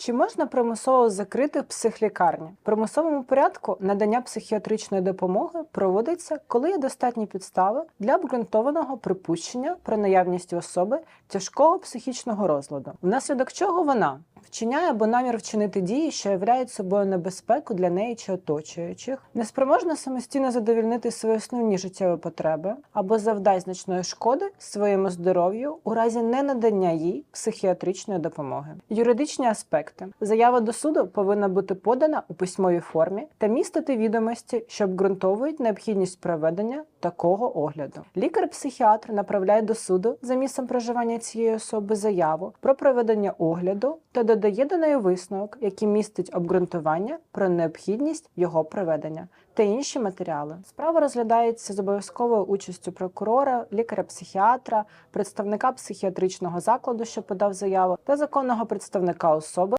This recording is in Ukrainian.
Чи можна примусово закрити психлікарні? В примусовому порядку надання психіатричної допомоги проводиться, коли є достатні підстави для обґрунтованого припущення про наявність особи тяжкого психічного розладу, внаслідок чого вона вчиняє або намір вчинити дії, що являють собою небезпеку для неї чи оточуючих, неспроможна самостійно задовільнити свої основні життєві потреби або завдай значної шкоди своєму здоров'ю у разі ненадання їй психіатричної допомоги. Юридичні аспекти заява до суду повинна бути подана у письмовій формі та містити відомості, що обґрунтовують необхідність проведення такого огляду. Лікар-психіатр направляє до суду за місцем проживання цієї особи заяву про проведення огляду та додає до неї висновок, який містить обґрунтування про необхідність його проведення та інші матеріали. Справа розглядається з обов'язковою участю прокурора, лікаря-психіатра, представника психіатричного закладу, що подав заяву, та законного представника особи.